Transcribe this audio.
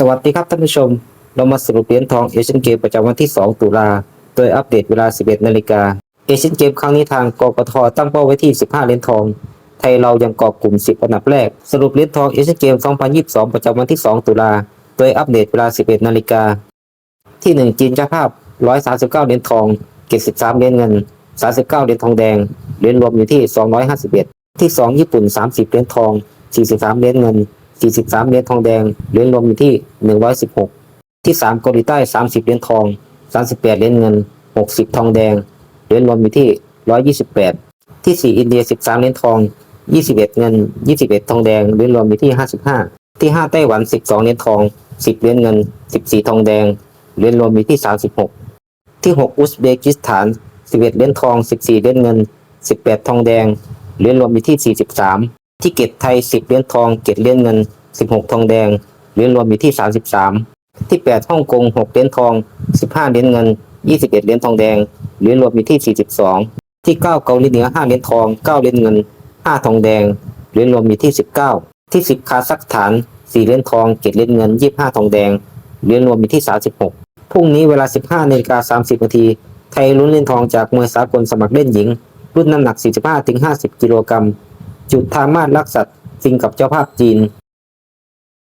สวัสดีครับท่านผู้ชม เรามาสรุปเหรียญทองเอเชียนเกมประจำวันที่ 2 ตุลา โดยอัปเดตเวลา 11 นาฬิกา เอเชียนเกมครั้งนี้ทางกกทตั้งเป้าไว้ที่ 15 เหรียญทอง ไทยเรายังเกาะกลุ่ม 10 อันดับแรก สรุปเหรียญทองเอเชียนเกม 2022 ประจำวันที่ 2 ตุลา โดยอัปเดตเวลา 11 นาฬิกา ที่ 1 จีนเจ้าภาพ 139 เหรียญทอง 73 เหรียญเงิน 39 เหรียญทองแดง เหรียญรวมอยู่ที่ 251 ที่ 2 ญี่ปุ่น 30 เหรียญทอง 43 เหรียญเงิน 43 เหรียญทองแดง เหรียญรวมอยู่ที่ 116 ที่ 3 เกาหลีใต้ 30 เหรียญทอง 38 เหรียญเงิน 60 ทองแดง เหรียญรวมอยู่ที่ 128 ที่ 4 อินเดีย 13 เหรียญทอง 21 เงิน 21 ทองแดง เหรียญรวมอยู่ที่ 55 ที่ 5 ไต้หวัน 12 เหรียญทอง 10 เหรียญเงิน 14 ทองแดง เหรียญรวมอยู่ที่ 36 ที่ 6 อุซเบกิสถาน 11 เหรียญทอง 14 เหรียญเงิน 18 ทองแดง เหรียญรวมอยู่ที่ 43 ที่เก็ตไทย 10 เหรียญทอง เก็ตเหรียญเงิน 16 ทองแดง เหรียญรวมอยู่ที่ 33 ที่ 8 ฮ่องกง 6 เหรียญทอง 15 เหรียญเงิน 21 เหรียญทองแดง เหรียญรวมอยู่ที่ 42 ที่ 9 เกาหลีเหนือ 5 เหรียญทอง 9 เหรียญเงิน 5 ทองแดง เหรียญรวมอยู่ที่ 19 ที่ 10 คาซัคสถาน 4 เหรียญทอง 7 เหรียญเงิน 25 ทองแดง เหรียญรวมอยู่ที่ 36 พรุ่งนี้เวลา 15นาฬิกา30นาที ไทยลุ้นเหรียญทองจากมวยสากลสมัครเล่นหญิง รุ่นน้ำหนัก 45-50 กิโลกรัม จุดทามาศรักษัตริย์สิงกับเจ้าภาพจีน